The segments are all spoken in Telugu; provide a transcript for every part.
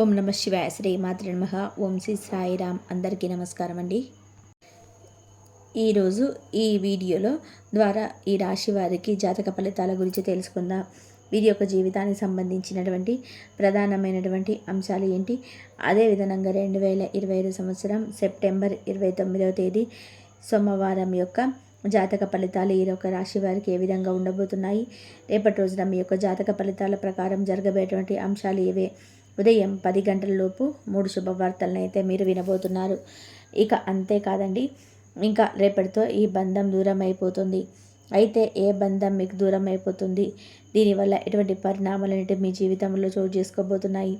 ఓం నమ శివాయ శ్రీ మాతృ నమ. ఓం శ్రీ సాయిరామ్ అందరికీ నమస్కారం అండి. ఈరోజు ఈ వీడియోలో ద్వారా ఈ రాశి వారికి జాతక ఫలితాల గురించి తెలుసుకుందాం. వీరి యొక్క జీవితానికి సంబంధించినటువంటి ప్రధానమైనటువంటి అంశాలు ఏంటి? అదేవిధంగా రెండు వేల ఇరవై ఐదు సంవత్సరం సెప్టెంబర్ ఇరవై తొమ్మిదవ తేదీ సోమవారం యొక్క జాతక ఫలితాలు ఈ యొక్క రాశి వారికి ఏ విధంగా ఉండబోతున్నాయి? రేపటి రోజున మీ యొక్క జాతక ఫలితాల ప్రకారం జరగబోయేటువంటి అంశాలు ఏవే? ఉదయం పది గంటల లోపు మూడు శుభవార్తలను అయితే మీరు వినబోతున్నారు. ఇక అంతేకాదండి ఇంకా రేపటితో ఈ బంధం దూరం అయిపోతుంది అయితే ఏ బంధం మీకు దూరం అయిపోతుంది దీనివల్ల ఎటువంటి పరిణామాలు అనేవి మీ జీవితంలో చోటు చేసుకోబోతున్నాయి?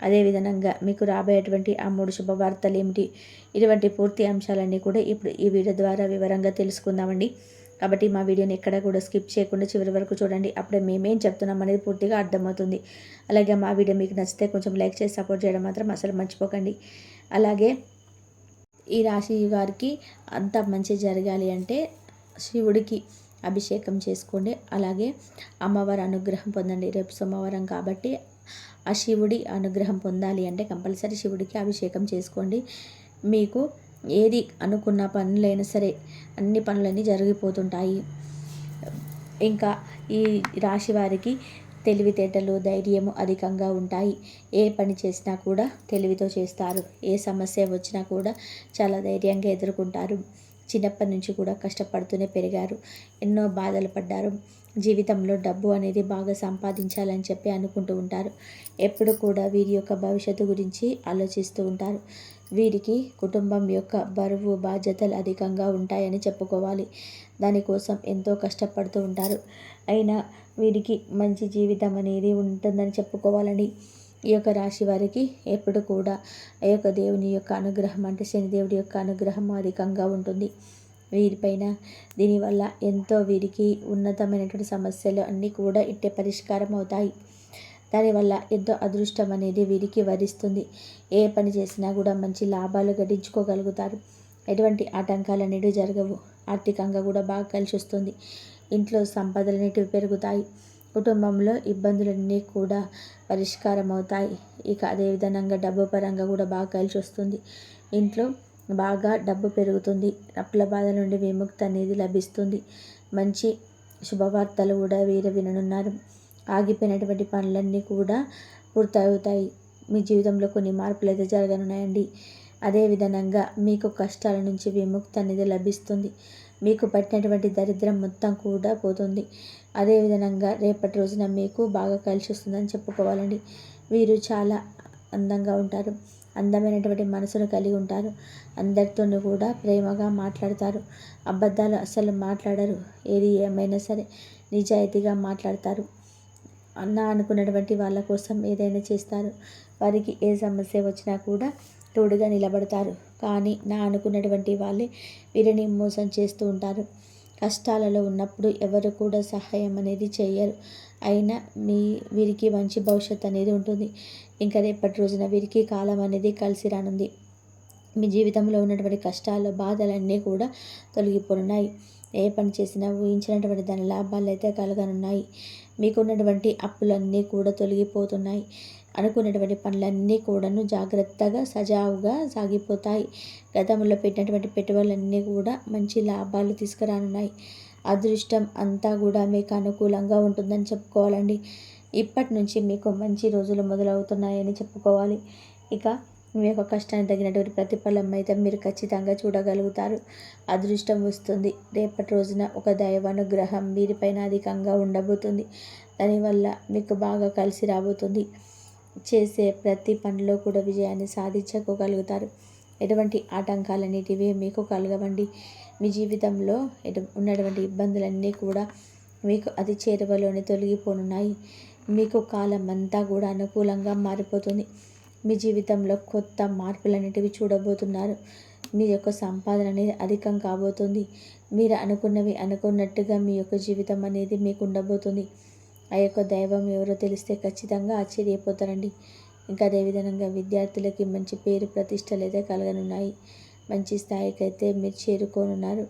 అదేవిధంగా మీకు రాబోయేటువంటి ఆ మూడు శుభవార్తలు ఏమిటి ఇటువంటి పూర్తి అంశాలన్నీ కూడా ఇప్పుడు ఈ వీడియో ద్వారా వివరంగా తెలుసుకుందామండి. కాబట్టి మా వీడియోని ఎక్కడ కూడా స్కిప్ చేయకుండా చివరి వరకు చూడండి. అప్పుడే మేమేం చెప్తున్నాం అనేది పూర్తిగా అర్థమవుతుంది. అలాగే మా వీడియో మీకు నచ్చితే కొంచెం లైక్ చేసి సపోర్ట్ చేయడం మాత్రం అసలు మర్చిపోకండి. అలాగే ఈ రాశి వారికి అంత మంచి జరగాలి అంటే శివుడికి అభిషేకం చేసుకోండి. అలాగే అమ్మవారి అనుగ్రహం పొందండి. రేపు సోమవారం కాబట్టి ఆ శివుడి అనుగ్రహం పొందాలి అంటే కంపల్సరీ శివుడికి అభిషేకం చేసుకోండి. మీకు ఏది అనుకున్న పనులైనా సరే అన్ని పనులన్నీ జరిగిపోతుంటాయి. ఇంకా ఈ రాశి వారికి తెలివితేటలు ధైర్యము అధికంగా ఉంటాయి. ఏ పని చేసినా కూడా తెలివితో చేస్తారు. ఏ సమస్య వచ్చినా కూడా చాలా ధైర్యంగా ఎదుర్కొంటారు. చిన్నప్పటి నుంచి కూడా కష్టపడుతూనే పెరిగారు. ఎన్నో బాధలు పడ్డారు. జీవితంలో డబ్బు అనేది బాగా సంపాదించాలని చెప్పి అనుకుంటూ ఉంటారు. ఎప్పుడు కూడా వీరి యొక్క భవిష్యత్తు గురించి ఆలోచిస్తూ ఉంటారు. వీరికి కుటుంబం యొక్క బరువు బాధ్యతలు అధికంగా ఉంటాయని చెప్పుకోవాలి. దానికోసం ఎంతో కష్టపడుతూ ఉంటారు. అయినా వీరికి మంచి జీవితం అనేది ఉంటుందని చెప్పుకోవాలని ఈ యొక్క రాశి వారికి ఎప్పుడు కూడా ఆ యొక్క దేవుని యొక్క అనుగ్రహం అంటే శనిదేవుడి యొక్క అనుగ్రహం అధికంగా ఉంటుంది. వీరిపైన దీనివల్ల ఎంతో వీరికి ఉన్నతమైనటువంటి సమస్యలు అన్నీ కూడా ఇట్టే పరిష్కారం అవుతాయి. దానివల్ల ఎంతో అదృష్టం అనేది వీరికి వరిస్తుంది. ఏ పని చేసినా కూడా మంచి లాభాలు గడించుకోగలుగుతారు. ఎటువంటి ఆటంకాలు అనేవి జరగవు. ఆర్థికంగా కూడా బాగా కలిసి వస్తుంది ఇంట్లో సంపదలు అనేటివి పెరుగుతాయి. కుటుంబంలో ఇబ్బందులన్నీ కూడా పరిష్కారం అవుతాయి ఇక అదేవిధంగా డబ్బు పరంగా కూడా బాగా కలిసి వస్తుంది ఇంట్లో బాగా డబ్బు పెరుగుతుంది. అప్పుల బాధ నుండి విముక్తి అనేది లభిస్తుంది. మంచి శుభవార్తలు కూడా వీరు విననున్నారు. ఆగిపోయినటువంటి పనులన్నీ కూడా పూర్తవుతాయి. మీ జీవితంలో కొన్ని మార్పులు అయితే జరగనున్నాయండి. అదేవిధంగా మీకు కష్టాల నుంచి విముక్తి అనేది లభిస్తుంది. మీకు పట్టినటువంటి దరిద్రం మొత్తం కూడా పోతుంది. అదేవిధంగా రేపటి రోజున మీకు బాగా కలిసి వస్తుందని చెప్పుకోవాలండి. వీరు చాలా అందంగా ఉంటారు. అందమైనటువంటి మనసును కలిగి ఉంటారు. అందరితోనూ కూడా ప్రేమగా మాట్లాడతారు. అబద్ధాలు అసలు మాట్లాడరు. ఏది ఏమైనా సరే నిజాయితీగా మాట్లాడతారు. అన్న అనుకున్నటువంటి వాళ్ళ కోసం ఏదైనా చేస్తారు. వారికి ఏ సమస్య వచ్చినా కూడా తోడుగా నిలబడతారు. కానీ నా అనుకున్నటువంటి వాళ్ళే వీరిని మోసం చేస్తూ ఉంటారు. కష్టాలలో ఉన్నప్పుడు ఎవరు కూడా సహాయం అనేది చేయరు అయినా మీ వీరికి మంచి భవిష్యత్ అనేది ఉంటుంది. ఇంకా రేపటి రోజున వీరికి కాలం అనేది కలిసి రానుంది. మీ జీవితంలో ఉన్నటువంటి కష్టాలు బాధలన్నీ కూడా తొలగిపోనున్నాయి. ఏ పని చేసినా ఊహించినటువంటి దాని లాభాలు అయితే కలగనున్నాయి. మీకున్నటువంటి అప్పులన్నీ కూడా తొలగిపోతున్నాయి. అనుకున్నటువంటి పనులన్నీ కూడాను జాగ్రత్తగా సజావుగా సాగిపోతాయి. గతంలో పెట్టినటువంటి పెట్టుబడులన్నీ కూడా మంచి లాభాలు తీసుకురానున్నాయి. అదృష్టం అంతా కూడా మీకు అనుకూలంగా ఉంటుందని చెప్పుకోవాలండి. ఇప్పటి నుంచి మీకు మంచి రోజులు మొదలవుతున్నాయని చెప్పుకోవాలి. ఇక మీ యొక్క కష్టానికి తగినటువంటి ప్రతిఫలం అయితే మీరు ఖచ్చితంగా చూడగలుగుతారు. అదృష్టం వస్తుంది. రేపటి రోజున ఒక దైవానుగ్రహం మీరిపైన అధికంగా ఉండబోతుంది. దానివల్ల మీకు బాగా కలిసి రాబోతుంది. చేసే ప్రతి పనిలో కూడా విజయాన్ని సాధించుకోగలుగుతారు. ఎటువంటి ఆటంకాలన్నిటివి మీకు కలగవండి. మీ జీవితంలో ఎటు ఉన్నటువంటి ఇబ్బందులన్నీ కూడా మీకు అతి చేరువలోనే తొలగిపోనున్నాయి. మీకు కాలం అంతా కూడా అనుకూలంగా మారిపోతుంది. మీ జీవితంలో కొత్త మార్పులు అనేటివి చూడబోతున్నారు. మీ యొక్క సంపాదన అనేది అధికం కాబోతుంది. మీరు అనుకున్నవి అనుకున్నట్టుగా మీ యొక్క జీవితం అనేది మీకు ఉండబోతుంది. ఆ యొక్క దైవం ఎవరో తెలిస్తే ఖచ్చితంగా ఆశ్చర్యపోతారండి. ఇంకా అదేవిధంగా విద్యార్థులకి మంచి పేరు ప్రతిష్టలు అయితే కలగనున్నాయి. మంచి స్థాయికి అయితే మీరు చేరుకోనున్నారు.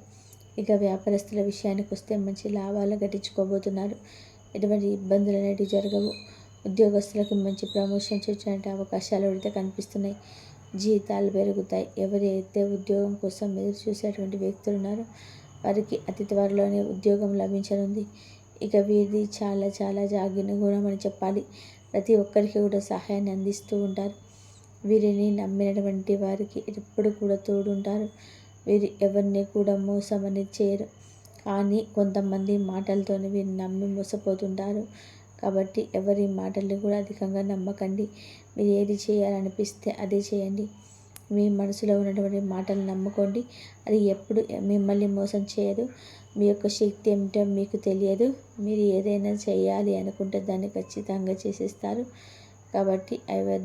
ఇక వ్యాపారస్తుల విషయానికి వస్తే మంచి లాభాలు గట్టించుకోబోతున్నారు ఎటువంటి ఇబ్బందులు అనేవి జరగవు. ఉద్యోగస్తులకు మంచి ప్రమోషన్స్ వచ్చే అవకాశాలు అయితే కనిపిస్తున్నాయి. జీతాలు పెరుగుతాయి. ఎవరైతే ఉద్యోగం కోసం ఎదురు చూసేటువంటి వ్యక్తులు ఉన్నారో వారికి అతి త్వరలోనే ఉద్యోగం లభించనుంది. ఇక వీరిది చాలా చాలా జాగిన గుణం అని చెప్పాలి. ప్రతి ఒక్కరికి కూడా సహాయాన్ని అందిస్తూ ఉంటారు. వీరిని నమ్మినటువంటి వారికి ఎప్పుడు కూడా తోడుంటారు వీరు ఎవరిని కూడా మోసం అనేది చేయరు. కానీ కొంతమంది మాటలతోనే వీరిని నమ్మి మోసపోతుంటారు. కాబట్టి ఎవరి మాటల్ని కూడా అధికంగా నమ్మకండి. మీరు ఏది చేయాలనిపిస్తే అదే చేయండి. మీ మనసులో ఉన్నటువంటి మాటలు నమ్ముకోండి. అది ఎప్పుడు మిమ్మల్ని మోసం చేయదు. మీ యొక్క శక్తి ఏమిటో మీకు తెలియదు. మీరు ఏదైనా చేయాలి అనుకుంటే దాన్ని ఖచ్చితంగా చేసేస్తారు. కాబట్టి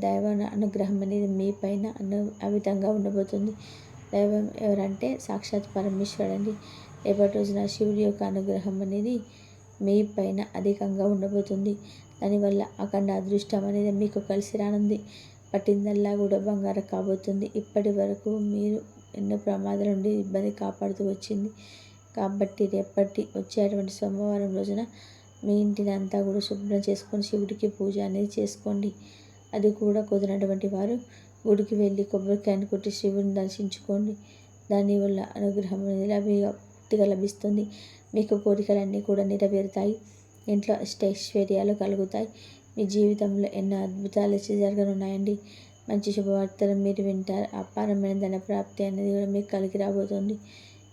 దైవ అనుగ్రహం అనేది మీ పైన అను అమితంగా ఉండబోతుంది. దైవం ఎవరంటే సాక్షాత్ పరమేశ్వరుడు అండి రేపటి రోజున శివుడి యొక్క అనుగ్రహం అనేది మీ పైన అధికంగా ఉండబోతుంది. దానివల్ల అఖండ అదృష్టం అనేది మీకు కలిసి రానుంది. పట్టిందల్లా కూడా బంగారం కాబోతుంది. ఇప్పటి వరకు మీరు ఎన్నో ప్రమాదాల నుండి ఇబ్బంది కాపాడుతూ వచ్చింది. కాబట్టి రేపటి వచ్చేటువంటి సోమవారం రోజున మీ ఇంటిని అంతా కూడా శుభ్రం చేసుకొని శివుడికి పూజ అనేది చేసుకోండి. అది కూడా కుదిరినటువంటి వారు గుడికి వెళ్ళి కొబ్బరికాయను కొట్టి శివుని దర్శించుకోండి. దానివల్ల అనుగ్రహం అనేది పూర్తిగా లభిస్తుంది. మీకు కోరికలన్నీ కూడా నెరవేరుతాయి. ఇంట్లో అష్టైశ్వర్యాలు కలుగుతాయి. మీ జీవితంలో ఎన్నో అద్భుతాలు జరగనున్నాయండి. మంచి శుభవార్తలు మీరు వింటారు. అపారమైన ధన ప్రాప్తి అనేది కూడా మీకు కలిగి రాబోతుంది.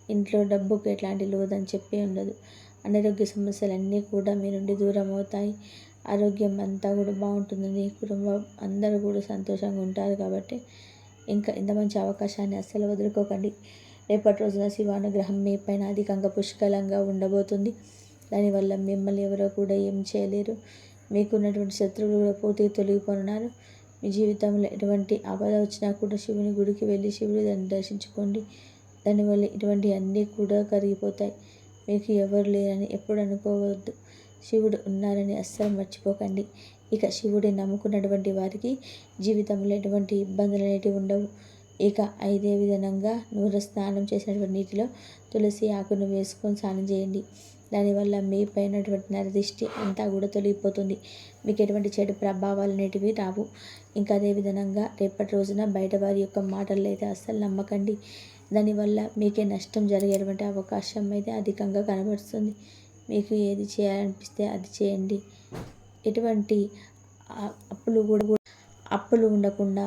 ఇంట్లో డబ్బుకు ఎట్లాంటి లోదని చెప్పి ఉండదు. అనారోగ్య సమస్యలన్నీ కూడా మీ నుండి దూరం అవుతాయి. ఆరోగ్యం అంతా కూడా బాగుంటుందని కుటుంబం అందరూ కూడా సంతోషంగా ఉంటారు కాబట్టి ఇంకా ఇంత మంచి అవకాశాన్ని అస్సలు వదులుకోకండి. రేపటి రోజున శివానుగ్రహం మీ పైన అధికంగా పుష్కలంగా ఉండబోతుంది. దానివల్ల మిమ్మల్ని ఎవరో కూడా ఏం చేయలేరు. మీకున్నటువంటి శత్రువులు కూడా పూర్తిగా తొలగిపోనున్నారు. మీ జీవితంలో ఎటువంటి ఆపద వచ్చినా కూడా శివుని గుడికి వెళ్ళి శివుడి దాన్ని దర్శించుకోండి. దానివల్ల ఇటువంటి అన్నీ కూడా కరిగిపోతాయి. మీకు ఎవరు లేరని ఎప్పుడు అనుకోవద్దు. శివుడు ఉన్నారని అస్సలు మర్చిపోకండి. ఇక శివుడిని నమ్ముకున్నటువంటి వారికి జీవితంలో ఎటువంటి ఇబ్బందులు అనేటివి ఉండవు. ఇక ఐదే విధంగా నూనె స్నానం చేసినటువంటి నీటిలో తులసి ఆకును వేసుకొని స్నానం చేయండి. దానివల్ల మీ పైనటువంటి నరదిష్టి అంతా కూడా తొలగిపోతుంది. మీకు ఎటువంటి చెడు ప్రభావాలు అనేటివి రావు. ఇంకా అదే విధంగా రేపటి రోజున బయట వారి యొక్క మాటలు అయితే అస్సలు నమ్మకండి. దానివల్ల మీకే నష్టం జరిగేటువంటి అవకాశం అయితే అధికంగా కనబడుతుంది. మీకు ఏది చేయాలనిపిస్తే అది చేయండి. ఎటువంటి అప్పులు కూడా అప్పులు ఉండకుండా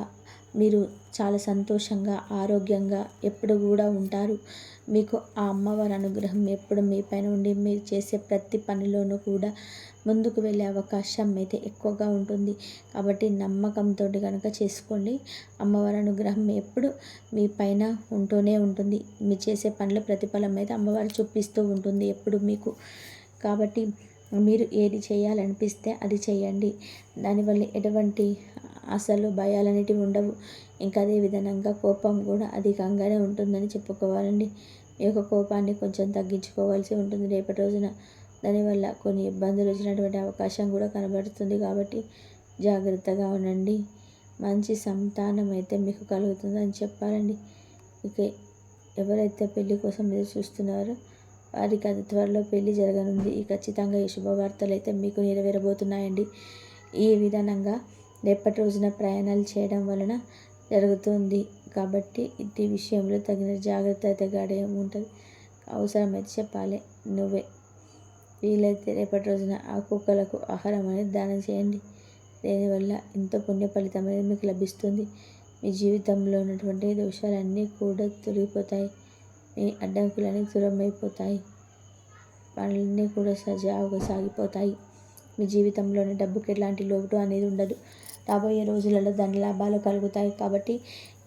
మీరు చాలా సంతోషంగా ఆరోగ్యంగా ఎప్పుడు కూడా ఉంటారు. మీకు ఆ అమ్మవారి అనుగ్రహం ఎప్పుడు మీ పైన ఉండి మీరు చేసే ప్రతి పనిలోనూ కూడా ముందుకు వెళ్ళే అవకాశం అయితే ఎక్కువగా ఉంటుంది. కాబట్టి నమ్మకంతో కనుక చేసుకోండి. అమ్మవారి అనుగ్రహం ఎప్పుడు మీ పైన ఉంటూనే ఉంటుంది. మీరు చేసే పనుల ప్రతిఫలం అయితే అమ్మవారు చూపిస్తూ ఉంటుంది ఎప్పుడు మీకు. కాబట్టి మీరు ఏది చేయాలనిపిస్తే అది చేయండి. దానివల్ల ఎటువంటి అసలు భయాలనేటివి ఉండవు. ఇంకా అదే విధంగా కోపం కూడా అధికంగానే ఉంటుందని చెప్పుకోవాలండి. ఈ యొక్క కోపాన్ని కొంచెం తగ్గించుకోవాల్సి ఉంటుంది రేపటి రోజున. దానివల్ల కొన్ని ఇబ్బందులు వచ్చినటువంటి అవకాశం కూడా కనబడుతుంది కాబట్టి జాగ్రత్తగా ఉండండి. మంచి సంతానం అయితే మీకు కలుగుతుందని చెప్పాలండి. ఇక ఎవరైతే పెళ్ళి కోసం మీరు చూస్తున్నారో వారికి అతి త్వరలో పెళ్ళి జరగనుంది. ఈ ఖచ్చితంగా ఈ శుభవార్తలు అయితే మీకు నెరవేరబోతున్నాయండి. ఈ విధానంగా రేపటి రోజున ప్రయాణాలు చేయడం వలన జరుగుతుంది. కాబట్టి ఇది విషయంలో తగిన జాగ్రత్త అయితే గాడే ఉంటుంది. అవసరమైతే చెప్పాలి. నువ్వే. వీలైతే రేపటి రోజున ఆ కుక్కలకు ఆహారం అనేది దానం చేయండి. దీనివల్ల ఎంతో పుణ్య ఫలితం అనేది మీకు లభిస్తుంది? మీ జీవితంలో ఉన్నటువంటి దోషాలన్నీ కూడా తొలగిపోతాయి. మీ అడ్డంకులన్నీ దూరమైపోతాయి. పనులన్నీ కూడా సజావుగా సాగిపోతాయి. మీ జీవితంలోని డబ్బుకి ఎలాంటి లోటు అనేది ఉండదు. రాబోయే రోజులలో దాని లాభాలు కలుగుతాయి కాబట్టి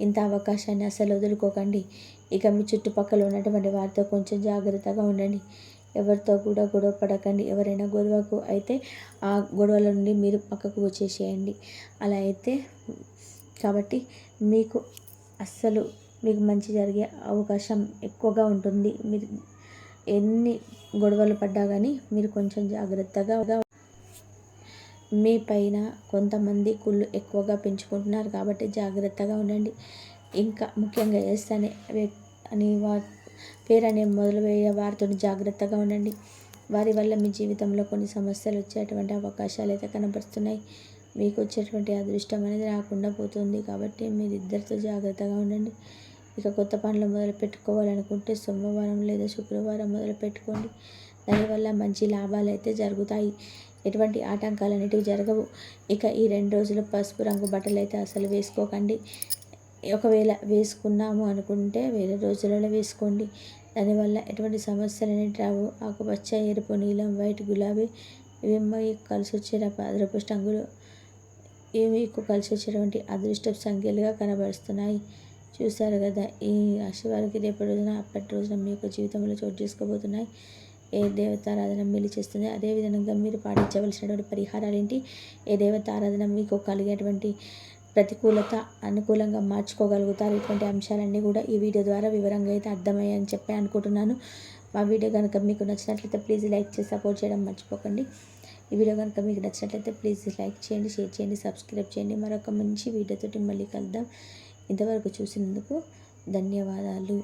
ఇంత అవకాశాన్ని అసలు వదులుకోకండి. ఇక మీ చుట్టుపక్కల ఉన్నటువంటి వారితో కొంచెం జాగ్రత్తగా ఉండండి. ఎవరితో కూడా గొడవ పడకండి. ఎవరైనా గొడవకు అయితే ఆ గొడవల నుండి మీరు పక్కకు వచ్చేసేయండి. అలా అయితే కాబట్టి మీకు అస్సలు మీకు మంచి జరిగే అవకాశం ఎక్కువగా ఉంటుంది. మీరు ఎన్ని గొడవలు పడ్డా కానీ మీరు కొంచెం జాగ్రత్తగా మీ పైన కొంతమంది కుళ్ళు ఎక్కువగా పెంచుకుంటున్నారు కాబట్టి జాగ్రత్తగా ఉండండి. ఇంకా ముఖ్యంగా ఎస్ అనే అని వా పేరు అనే మొదలుపోయే వారితో జాగ్రత్తగా ఉండండి. వారి వల్ల మీ జీవితంలో కొన్ని సమస్యలు వచ్చేటువంటి అవకాశాలు అయితే కనబరుస్తున్నాయి మీకు వచ్చేటువంటి అదృష్టం అనేది రాకుండా పోతుంది కాబట్టి మీరిద్దరితో జాగ్రత్తగా ఉండండి. ఇక కొత్త పనులు మొదలు పెట్టుకోవాలనుకుంటే సోమవారం లేదా శుక్రవారం మొదలు పెట్టుకోండి దానివల్ల మంచి లాభాలు అయితే జరుగుతాయి. ఎటువంటి ఆటంకాలు అనేటివి జరగవు. ఇక ఈ రెండు రోజులు పసుపు రంగు బట్టలు అయితే అసలు వేసుకోకండి. ఒకవేళ వేసుకున్నాము అనుకుంటే వేరే రోజులలో వేసుకోండి. దానివల్ల ఎటువంటి సమస్యలు అనేవి రావు. ఆకుపచ్చ ఎరుపు నీలం వైట్ గులాబీ ఇవి మీకు కలిసి వచ్చే అదృష్ట. రంగులు ఇవి మీకు కలిసి వచ్చేటువంటి అదృష్ట సంఖ్యలుగా కనబరుస్తున్నాయి చూశారు కదా ఈ రాశి వారికి రేపటి రోజున అప్పటి రోజున మీ యొక్క జీవితంలో చోటు చేసుకోబోతున్నాయి. ఏ దేవతారాధన మీరు చేస్తుంది అదేవిధంగా మీరు పాటించవలసినటువంటి పరిహారాలు ఏంటి? ఏ దేవతారాధన మీకు కలిగేటువంటి ప్రతికూలత అనుకూలంగా మార్చుకోగలుగుతారు? ఇటువంటి అంశాలన్నీ కూడా ఈ వీడియో ద్వారా వివరంగా అయితే అర్థమయ్యాయని చెప్పి అనుకుంటున్నాను. మా వీడియో కనుక మీకు నచ్చినట్లయితే ప్లీజ్ లైక్ చేసి సపోర్ట్ చేయడం మర్చిపోకండి. ఈ వీడియో కనుక మీకు నచ్చినట్లయితే ప్లీజ్ లైక్ చేయండి షేర్ చేయండి సబ్స్క్రైబ్ చేయండి. మరొక మంచి వీడియోతోటి మళ్ళీ కలుద్దాం. ఇంతవరకు చూసినందుకు ధన్యవాదాలు.